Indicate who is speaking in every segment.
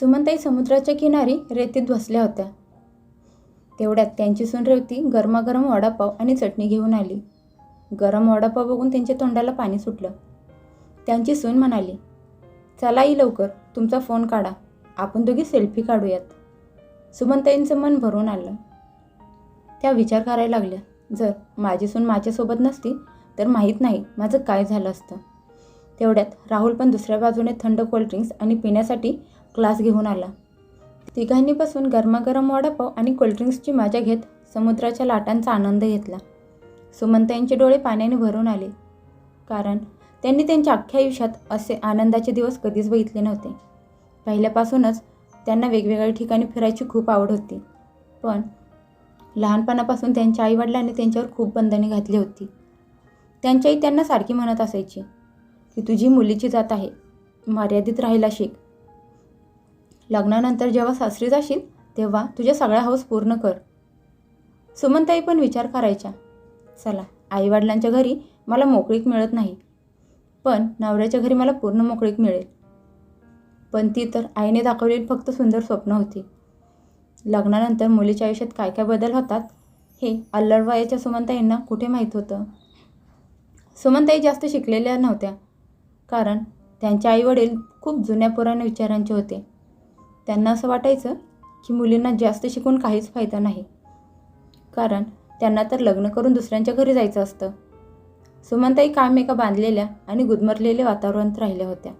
Speaker 1: सुमनताई समुद्राच्या किनारी रेतीत बसल्या होत्या. तेवढ्यात त्यांची सून रेवती गरमागरम वडापाव आणि चटणी घेऊन आली. गरम वडापाव बघून त्यांच्या तोंडाला पाणी सुटलं. त्यांची सून म्हणाली चला ई लवकर तुमचा फोन काढा. आपण दोघी सेल्फी काढूयात. सुमनताईंचं मन भरून आलं. त्या विचार करायला लागल्या जर माझी सून माझ्यासोबत नसती तर माहीत नाही माझं काय झालं असतं. तेवढ्यात राहुल पण दुसऱ्या बाजूने थंड कोल्ड्रिंक्स आणि पिण्यासाठी क्लास घेऊन आला. तिघांनी बसून गरमागरम वडापाव आणि कोल्ड्रिंक्सची मजा घेत समुद्राच्या लाटांचा आनंद घेतला. सुमंताईंचे डोळे पाण्याने भरून आले. कारण त्यांनी त्यांच्या अख्ख्या आयुष्यात असे आनंदाचे दिवस कधीच बघितले नव्हते. पहिल्यापासूनच त्यांना वेगवेगळ्या ठिकाणी फिरायची खूप आवड होती. पण लहानपणापासून त्यांच्या आईवडिलांनी त्यांच्यावर खूप बंधने घातली होती. त्यांच्याही त्यांना सारखी म्हणत असायची की तुझी मुलीची जात आहे. मर्यादित राहायला शिक. लग्नानंतर जेव्हा सासरी जाशील तेव्हा तुझ्या सगळ्या हौस पूर्ण कर. सुमनताई पण विचार करायच्या. चला आईवडिलांच्या घरी मला मोकळीक मिळत नाही. पण नवऱ्याच्या घरी मला पूर्ण मोकळीक मिळेल. पण ती तर आईने दाखवलेली फक्त सुंदर स्वप्न होती. लग्नानंतर मुलीच्या आयुष्यात काय काय बदल होतात हे अल्लडवायाच्या सुमनताईंना कुठे माहीत होतं? सुमनताई जास्त शिकलेल्या नव्हत्या कारण त्यांचे आईवडील खूप जुन्या पुराण्या विचारांचे होते. त्यांना असं वाटायचं की मुलींना जास्त शिकून काहीच फायदा नाही. कारण त्यांना तर लग्न करून दुसऱ्यांच्या घरी जायचं असतं. सुमनताई काम एका बांधलेल्या आणि गुदमरलेल्या वातावरणात राहिल्या होत्या.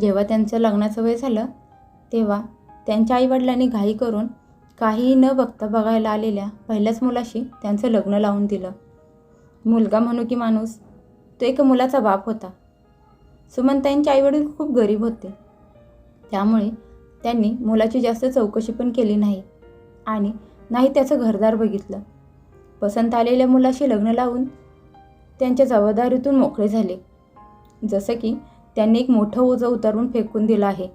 Speaker 1: जेव्हा त्यांचं लग्नाचं वय झालं तेव्हा त्यांच्या आईवडिलांनी घाई करून काहीही न बघता बघायला आलेल्या पहिल्याच मुलाशी त्यांचं लग्न लावून दिलं. मुलगा म्हणू की माणूस तो एका मुलाचा बाप होता. सुमनताईंचे आईवडील खूप गरीब होते. त्यामुळे त्यांनी मुलाची जास्त चौकशी पण केली नाही आणि नाही त्याचं घरदार बघितलं. पसंत आलेल्या मुलाशी लग्न लावून त्यांच्या जबाबदारीतून मोकळे झाले. जसं की त्यांनी एक मोठं ओझं उतरवून फेकून दिलं आहे.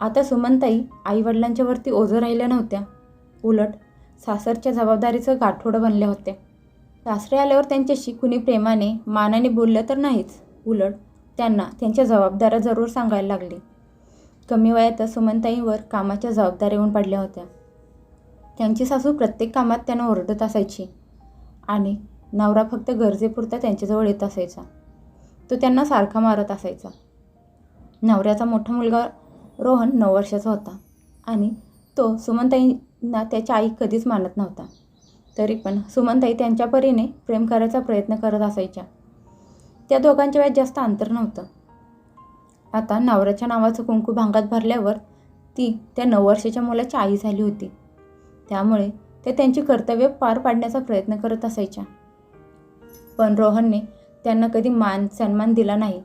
Speaker 1: आता सुमनताई आईवडिलांच्या वरती ओझं राहिल्या नव्हत्या. उलट सासरच्या जबाबदारीचं गाठोडं बनल्या होत्या. सासरे आल्यावर त्यांच्याशी कुणी प्रेमाने मानाने बोललं तर नाहीच. उलट त्यांना त्यांच्या जबाबदाऱ्या जरूर सांगायला लागली. कमी वयातच सुमनताईंवर कामाच्या जबाबदाऱ्या येऊन पडल्या होत्या. त्यांची सासू प्रत्येक कामात त्यांना ओरडत असायची आणि नवरा फक्त गरजेपुरता त्यांच्याजवळ येत असायचा. तो त्यांना सारखा मारत असायचा. नवऱ्याचा मोठा मुलगा रोहन नऊ वर्षाचा होता आणि तो सुमनताईंना त्याच्या आई कधीच मानत नव्हता. तरी पण सुमनताई त्यांच्या परीने प्रेम करायचा प्रयत्न करत असायच्या. त्या दोघांच्या वयात जास्त अंतर नव्हतं. आता नवऱ्याच्या नावाचं कुंकू भांगात भरल्यावर ती त्या नऊ वर्षाच्या मुलाची आई झाली होती. त्यामुळे ते त्यांची कर्तव्य पार पाडण्याचा प्रयत्न करत असायच्या. पण रोहनने त्यांना कधी मान सन्मान दिला नाही.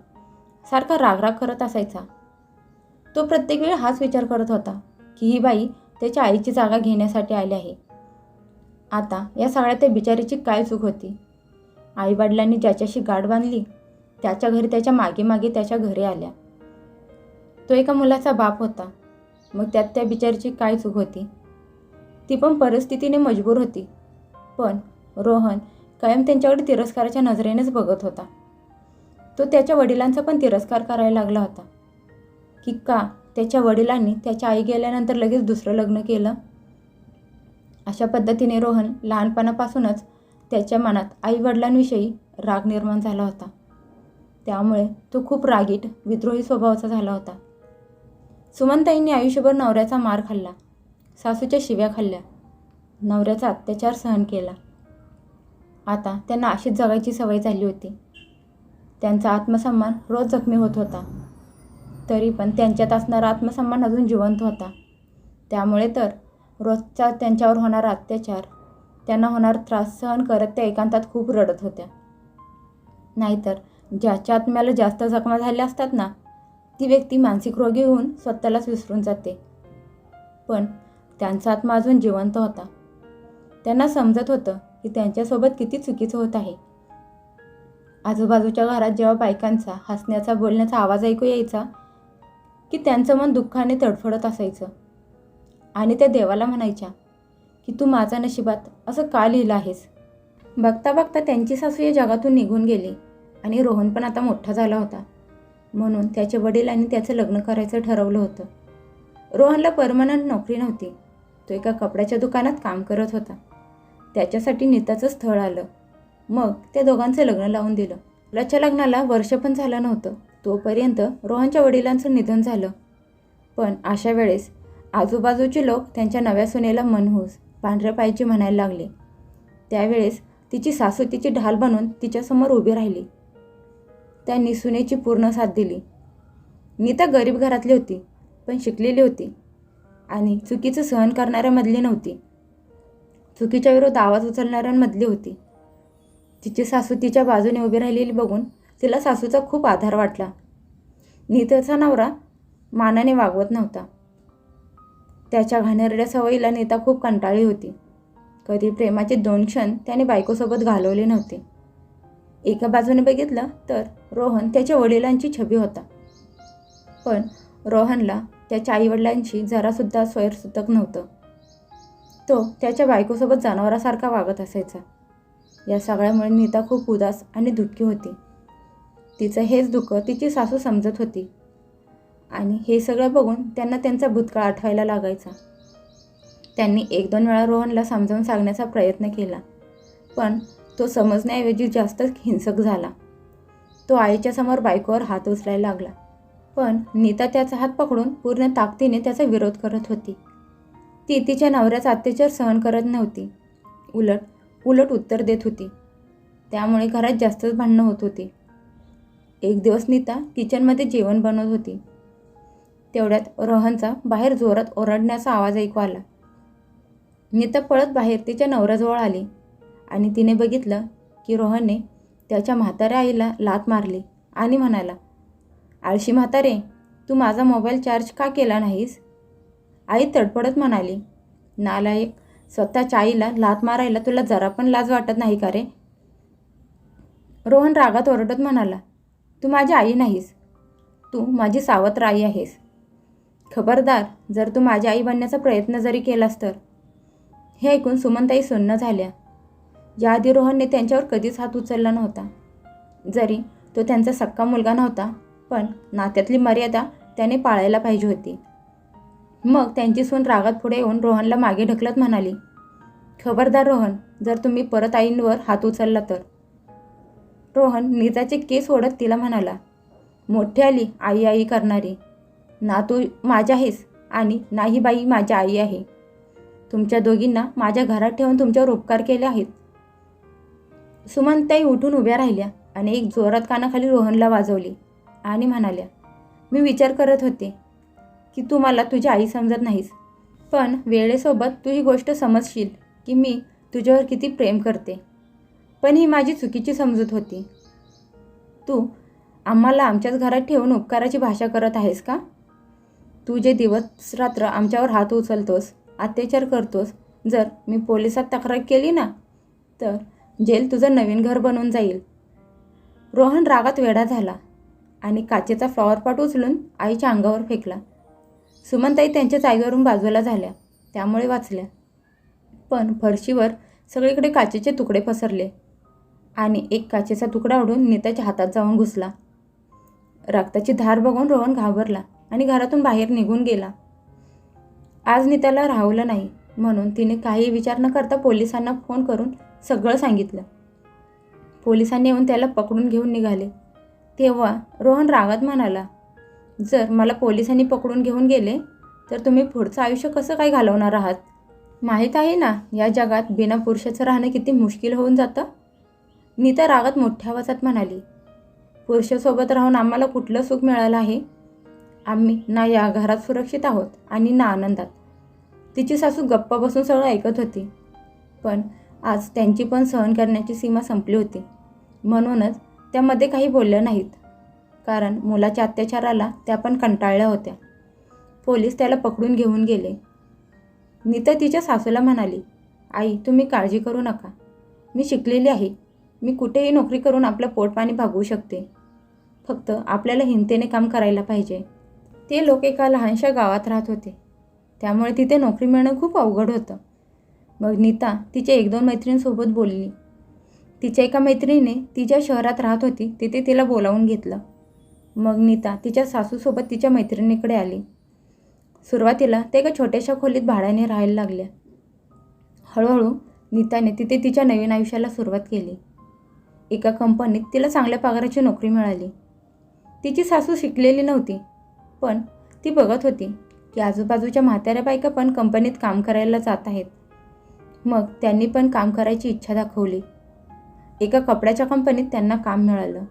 Speaker 1: सारखा रागराग करत असायचा. तो प्रत्येक वेळ हाच विचार करत होता की ही बाई त्याच्या आईची जागा घेण्यासाठी आली आहे. आता या सगळ्या त्या बिचारीची काय चूक होती? आईवडिलांनी ज्याच्याशी गाठ बांधली त्याच्या घरी त्याच्यामागे मागे त्याच्या घरी आल्या. तो एका मुलाचा बाप होता. मग त्यात त्या बिचारीची काय चूक होती? ती पण परिस्थितीने मजबूर होती. पण रोहन कायम त्यांच्याकडे तिरस्काराच्या नजरेनेच बघत होता. तो त्याच्या वडिलांचा पण तिरस्कार करायला लागला होता. की का त्याच्या वडिलांनी त्याच्या आई गेल्यानंतर लगेच दुसरं लग्न केलं? अशा पद्धतीने रोहन लहानपणापासूनच त्याच्या मनात आईवडिलांविषयी राग निर्माण झाला होता. त्यामुळे तो खूप रागीट विद्रोही स्वभावाचा झाला होता. सुमनताईंनी आयुष्यभर नवऱ्याचा मार खाल्ला. सासूच्या शिव्या खाल्ल्या. नवऱ्याचा अत्याचार सहन केला. आता त्यांना अशीच जगायची सवय झाली होती. त्यांचा आत्मसन्मान रोज जखमी होत होता. तरी पण त्यांच्यात असणारा आत्मसन्मान अजून जिवंत होता. त्यामुळे तर रोजचा त्यांच्यावर होणारा अत्याचार त्यांना होणार त्रास सहन करत त्या एकांतात खूप रडत होत्या. नाहीतर ज्याच्या आत्म्याला जास्त जखमा झाल्या असतात ना ती व्यक्ती मानसिक रोगी होऊन स्वतःलाच विसरून जाते. पण त्यांचा आत्मा अजून जिवंत होता. त्यांना समजत होतं की त्यांच्यासोबत किती चुकीचं होत आहे. आजूबाजूच्या घरात जेव्हा बायकांचा हसण्याचा बोलण्याचा आवाज ऐकू यायचा की त्यांचं मन दुःखाने तडफडत असायचं. आणि त्या देवाला म्हणायच्या की तू माझ्या नशिबात असं का लिहिलं आहेस? बघता बघता त्यांची सासू या जगातून निघून गेली आणि रोहन पण आता मोठा झाला होता. म्हणून त्याचे वडिलांनी त्याचं लग्न करायचं ठरवलं होतं. रोहनला परमनंट नोकरी नव्हती. तो एका कपड्याच्या दुकानात काम करत होता. त्याच्यासाठी नीताचं स्थळ आलं. मग त्या दोघांचं लग्न लावून दिलं. लच्या लग्नाला वर्ष पण झालं नव्हतं. तोपर्यंत रोहनच्या वडिलांचं निधन झालं. पण अशा वेळेस आजूबाजूचे लोक त्यांच्या नव्या सुनेला मनहूस पांढऱ्या पायची म्हणायला लागले. त्यावेळेस तिची सासू तिची ढाल बनून तिच्यासमोर उभी राहिली. त्यांनी सुनेची पूर्ण साथ दिली. नीता गरीब घरातली होती पण शिकलेली होती आणि चुकीचं सहन करणाऱ्यामधली नव्हती. चुकीच्या विरोध आवाज उचलणाऱ्यांमधली होती. तिची सासू तिच्या बाजूने उभी राहिलेली बघून तिला सासूचा खूप आधार वाटला. नीताचा नवरा मानाने वागवत नव्हता. त्याच्या घाणेरड्या सवयीला नीता खूप कंटाळी होती. कधी प्रेमाचे दोन क्षण त्याने बायकोसोबत घालवले नव्हते. एका बाजूने बघितलं तर रोहन त्याच्या वडिलांची छबी होता. पण रोहनला त्याच्या आईवडिलांशी जरासुद्धा स्वयंसुतक नव्हतं. तो त्याच्या बायकोसोबत जनावरासारखा वागत असायचा. या सगळ्यामुळे नीता खूप उदास आणि दुःखी होती. तिचं हेच दुःख तिची सासू समजत होती. आणि हे सगळं बघून त्यांना त्यांचा भूतकाळ आठवायला लागायचा. त्यांनी एक दोन वेळा रोहनला समजावून सांगण्याचा प्रयत्न केला. पण तो समजण्याऐवजी जास्तच हिंसक झाला. तो आईच्या समोर बायकोवर हात उचलायला लागला. पण नीता त्याचा हात पकडून पूर्ण ताकदीने त्याचा विरोध करत होती. ती तिच्या नवऱ्याचा अत्याचार सहन करत नव्हती. उलट उलट उत्तर देत होती. त्यामुळे घरात जास्तच भांडणं होत होती. एक दिवस नीता किचनमध्ये जेवण बनवत होती. तेवढ्यात रोहनचा बाहेर जोरात ओरडण्याचा आवाज ऐकू आला. नीता पळत बाहेर तिच्या नवऱ्याजवळ आली. आणि तिने बघितलं की रोहनने त्याच्या म्हाताऱ्या आईला लात मारली आणि म्हणाला आळशी म्हातारे तू माझा मोबाईल चार्ज का केला नाहीस? आई तडपडत म्हणाली नालायक स्वतःच्या आईला लात मारायला तुला जरा पण लाज वाटत नाही का रे? रोहन रागात ओरडत म्हणाला तू माझी आई नाहीस. तू माझी सावत्र आई आहेस. खबरदार जर तू माझी आई बनण्याचा प्रयत्न जरी केलास तर. हे ऐकून सुमनताई सुन्न झाल्या. याआधी रोहनने त्यांच्यावर कधीच हात उचलला नव्हता. जरी तो त्यांचा सक्का मुलगा नव्हता पण नात्यातली मर्यादा त्याने पाळायला पाहिजे होती. मग त्यांची सून रागात पुढे येऊन रोहनला मागे ढकलत म्हणाली खबरदार रोहन जर तुम्ही परत आईंवर हात उचलला तर. रोहन नीताचे केस ओढत तिला म्हणाला मोठी आली आई आई करणारी. ना तू माझ्या आहेस आणि नाही बाई माझ्या आई आहे. तुमच्या दोघींना माझ्या घरात ठेवून तुमच्यावर उपकार केले आहेत. सुमनताई उठून उभ्या राहिल्या आणि एक जोरात कानाखाली रोहनला वाजवली आणि म्हणाल्या मी विचार करत होते की तू मला तुझी आई समजत नाहीस पण वेळेसोबत तू ही गोष्ट समजशील की मी तुझ्यावर किती प्रेम करते. पण ही माझी चुकीची समजूत होती. तू आम्हाला आमच्याच घरात ठेवून उपकाराची भाषा करत आहेस का? तू जे दिवस रात्र आमच्यावर हात उचलतोस अत्याचार करतोस जर मी पोलिसात तक्रार केली ना तर जेल तुझं नवीन घर बनून जाईल. रोहन रागात वेडा झाला आणि काचेचा फ्लॉवर पॉट उचलून आईच्या अंगावर फेकला. सुमनताई त्यांच्या जागेवरून बाजूला झाल्या. त्यामुळे वाचल्या. पण फरशीवर सगळीकडे काचेचे तुकडे पसरले आणि एक काचेचा तुकडा उडून नेताच्या हातात जाऊन घुसला. रक्ताची धार बघून रोहन घाबरला आणि घरातून बाहेर निघून गेला. आज नीताला राहवलं नाही म्हणून तिने काही विचार न करता पोलिसांना फोन करून सगळं सांगितलं. पोलिसांनी येऊन त्याला पकडून घेऊन निघाले. तेव्हा रोहन रागात म्हणाला जर मला पोलिसांनी पकडून घेऊन गेले तर तुम्ही पुढचं आयुष्य कसं काय घालवणार आहात? माहीत आहे ना या जगात बिना पुरुषाचं राहणं किती मुश्किल होऊन जातं? नीता रागात मोठ्या आवाजात म्हणाली पुरुषासोबत राहून आम्हाला कुठलं सुख मिळालं आहे? आम्ही ना या घरात सुरक्षित आहोत आणि ना आनंदात. तिची सासू गप्प बसून सगळं ऐकत होती. पण आज त्यांची पण सहन करण्याची सीमा संपली होती. म्हणूनच त्यामध्ये काही बोलल्या नाहीत. कारण मुलाच्या अत्याचाराला त्या पण कंटाळल्या होत्या. पोलीस त्याला पकडून घेऊन गेले. नीता तिच्या सासूला म्हणाली आई तुम्ही काळजी करू नका. मी शिकलेली आहे. मी कुठेही नोकरी करून आपलं पोटपाणी भागवू शकते. फक्त आपल्याला हिमतेने काम करायला पाहिजे. ते लोक एका लहानशा गावात राहत होते. त्यामुळे तिथे नोकरी मिळणं खूप अवघड होतं. मग नीता तिच्या एक दोन मैत्रिणींसोबत बोलली. तिच्या एका मैत्रिणीने ती ज्या शहरात राहत होती तिथे तिला बोलावून घेतलं. मग नीता तिच्या सासूसोबत तिच्या मैत्रिणीकडे आली. सुरुवातीला ते एका छोट्याशा खोलीत भाड्याने राहायला लागल्या. हळूहळू नीताने तिथे तिच्या नवीन आयुष्याला सुरुवात केली. एका कंपनीत तिला चांगल्या पगाराची नोकरी मिळाली. तिची सासू शिकलेली नव्हती पण ती बघत होती की आजूबाजूच्या म्हाताऱ्या बायका पण कंपनीत काम करायला जात आहेत. मग त्यांनी पण काम करायची इच्छा दाखवली. एका कपड्याच्या कंपनीत त्यांना काम मिळालं.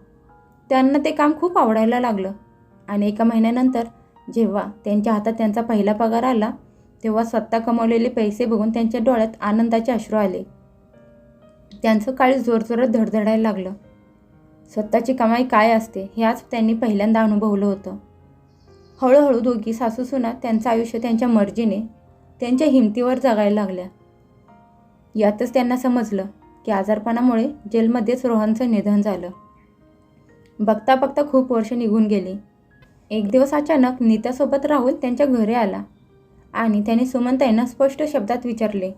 Speaker 1: त्यांना ते काम खूप आवडायला लागलं. आणि एका महिन्यानंतर जेव्हा त्यांच्या हातात त्यांचा पहिला पगार आला तेव्हा स्वतः कमवलेले पैसे बघून त्यांच्या डोळ्यात आनंदाचे अश्रू आले. त्यांचं काळी जोरजोरात धडधडायला लागलं. स्वतःची कमाई काय असते हे आज त्यांनी पहिल्यांदा अनुभवलं होतं. हळूहळू दोघी सासूसुना त्यांचं आयुष्य त्यांच्या मर्जीने त्यांच्या हिमतीवर जगायला लागल्या. यातच त्यांना समजलं की आजारपणामुळे जेलमध्येच रोहनचं निधन झालं. बघता बघता खूप वर्ष निघून गेली. एक दिवस अचानक नीतासोबत राहुल त्यांच्या घरी आला आणि त्याने सुमनताईंना स्पष्ट शब्दात विचारले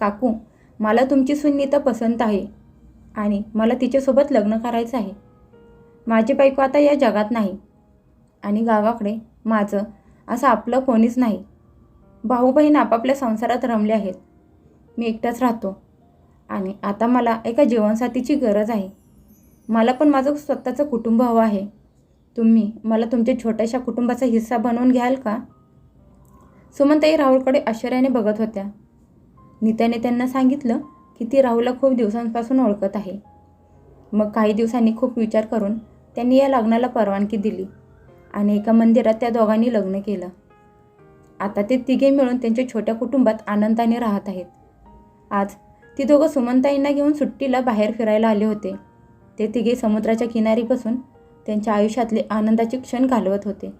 Speaker 1: काकू मला तुमची सुनीता पसंत आहे आणि मला तिच्यासोबत लग्न करायचं आहे. माझी बायको आता या जगात नाही आणि गावाकडे माझं असं आपलं कोणीच नाही. भाऊ बहीण आपापल्या संसारात रमले आहेत. मी एकटाच राहतो. आणि आता मला एका जीवनसाथीची गरज आहे. मला पण माझं स्वतःचं कुटुंब हवं आहे. तुम्ही मला तुमच्या छोट्याशा कुटुंबाचा हिस्सा बनवून घ्याल का? सुमनताई राहुलकडे आश्चर्याने बघत होत्या. नीताने त्यांना सांगितलं की ती राहुलला खूप दिवसांपासून ओळखत आहे. मग काही दिवसांनी खूप विचार करून त्यांनी या लग्नाला परवानगी दिली आणि एका मंदिरात त्या दोघांनी लग्न केलं. आता ते तिघे मिळून त्यांच्या छोट्या कुटुंबात आनंदाने राहत आहेत. आज ती दोघं सुमनताईंना घेऊन सुट्टीला बाहेर फिरायला आले होते. ते तिघे समुद्राच्या किनारी बसून त्यांच्या आयुष्यातले आनंदाचे क्षण घालवत होते.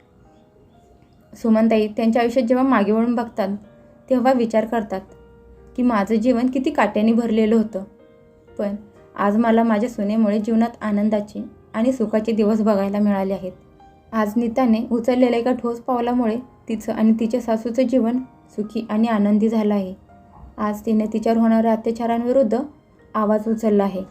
Speaker 1: सुमनताई त्यांच्या आयुष्यात जेव्हा मागे वळून बघतात तेव्हा विचार करतात की माझं जीवन किती काट्याने भरलेलं होतं. पण आज मला माझ्या सुनेमुळे जीवनात आनंदाचे आणि सुखाचे दिवस बघायला मिळाले आहेत. आज नीताने उचललेल्या एका ठोस पावलामुळे तिचं आणि तिच्या सासूचं जीवन सुखी आणि आनंदी झालं आहे. आज तिने तिच्यावर होणाऱ्या अत्याचारांविरुद्ध आवाज उचलला आहे.